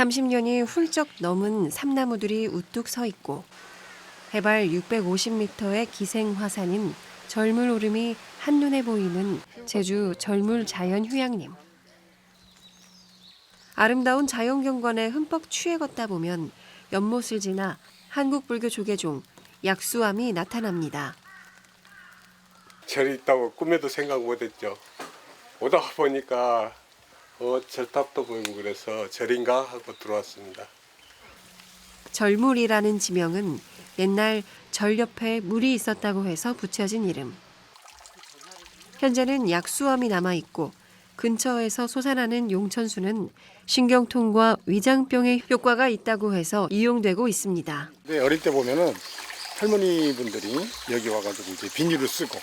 30년이 훌쩍 넘은 삼나무들이 우뚝 서 있고 해발 650m의 기생 화산인 절물 오름이 한눈에 보이는 제주 절물 자연휴양림. 아름다운 자연경관에 흠뻑 취해 걷다 보면 연못을 지나 한국불교 조계종 약수암이 나타납니다. 절이 있다고 꿈에도 생각 못했죠. 오다 보니까 어, 절탑도 보이고 그래서 절인가 하고 들어왔습니다. 절물이라는 지명은 옛날 절 옆에 물이 있었다고 해서 붙여진 이름. 현재는 약수암이 남아 있고 근처에서 솟아나는 용천수는 신경통과 위장병에 효과가 있다고 해서 이용되고 있습니다. 근데 어릴 때 보면은 할머니 분들이 여기 와가지고 이제 비닐을 쓰고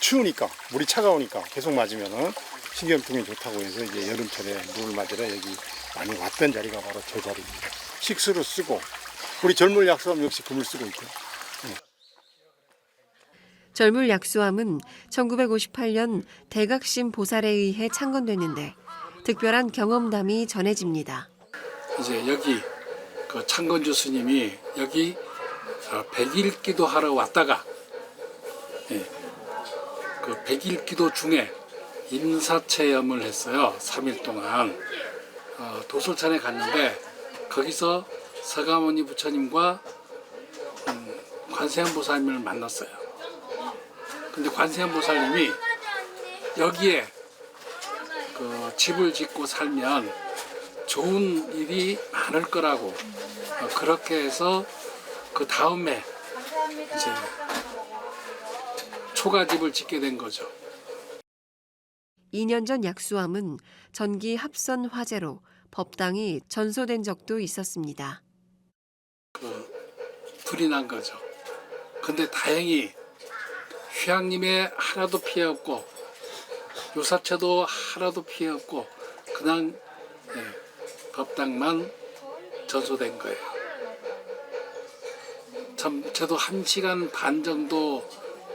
추우니까 물이 차가우니까 계속 맞으면은 신경통이 좋다고 해서 이제 여름철에 물을 맞으러 여기 많이 왔던 자리가 바로 저 자리입니다. 식수로 쓰고 우리 젊은 약수함 역시 금을 쓰고 있고 절물 약수암은 1958년 대각심 보살에 의해 창건됐는데 특별한 경험담이 전해집니다. 이제 여기 그 창건주 스님이 여기 어, 백일 기도하러 왔다가 예, 그 백일 기도 중에 임사체험을 했어요. 3일 동안 어, 도솔산에 갔는데 거기서 서가모니 부처님과 음, 관세음 보살님을 만났어요. 근데 관세음 보살님이 여기에 그 집을 짓고 살면 좋은 일이 많을 거라고 어, 그렇게 해서 그 다음에 이제 초가집을 짓게 된 거죠. 2년 전 약수암은 전기 합선 화재로 법당이 전소된 적도 있었습니다. 그 불이 난 거죠. 근데 다행히 휴양림에 하나도 피해 없고 요사체도 하나도 피해 없고 그냥 예, 법당만 전소된 거예요. 참 저도 한 시간 반 정도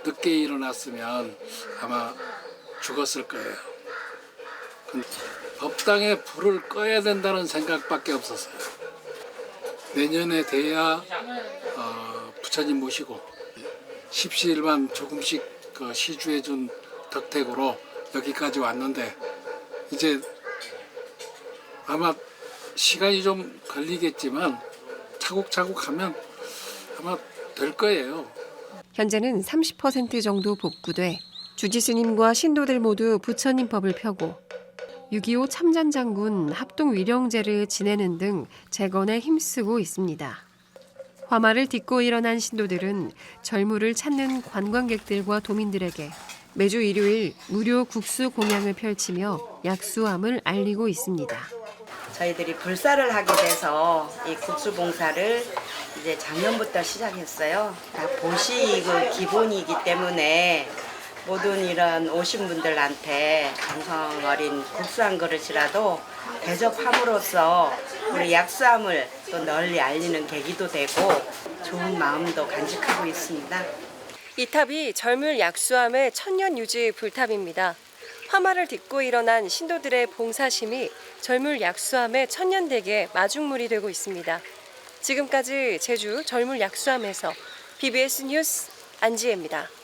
늦게 일어났으면 아마 죽었을 거예요. 법당에 불을 꺼야 된다는 생각밖에 없었어요. 내년에 돼야 어, 부처님 모시고 십시일반 조금씩 그 시주해 준 덕택으로 여기까지 왔는데 이제 아마 시간이 좀 걸리겠지만 차곡차곡 하면 아마 될 거예요. 현재는 30% 정도 복구돼 주지스님과 신도들 모두 부처님 법을 펴고 6.25 참전장군 합동 위령제를 지내는 등 재건에 힘쓰고 있습니다. 화마를 딛고 일어난 신도들은 절물을 찾는 관광객들과 도민들에게 매주 일요일 무료 국수 공양을 펼치며 약수함을 알리고 있습니다. 저희들이 불사를 하게 돼서 이 국수 봉사를 이제 작년부터 시작했어요. 다 보시 그 기본이기 때문에 모든 이런 오신 분들한테 정성 어린 국수 한 그릇이라도 대접함으로써 우리 약수함을 또 널리 알리는 계기도 되고 좋은 마음도 간직하고 있습니다. 이 탑이 절물 약수함의 천년 유지 불탑입니다. 화마를 딛고 일어난 신도들의 봉사심이 절물 약수함의 천년대계 마중물이 되고 있습니다. 지금까지 제주 절물 약수함에서 BBS 뉴스 안지혜입니다.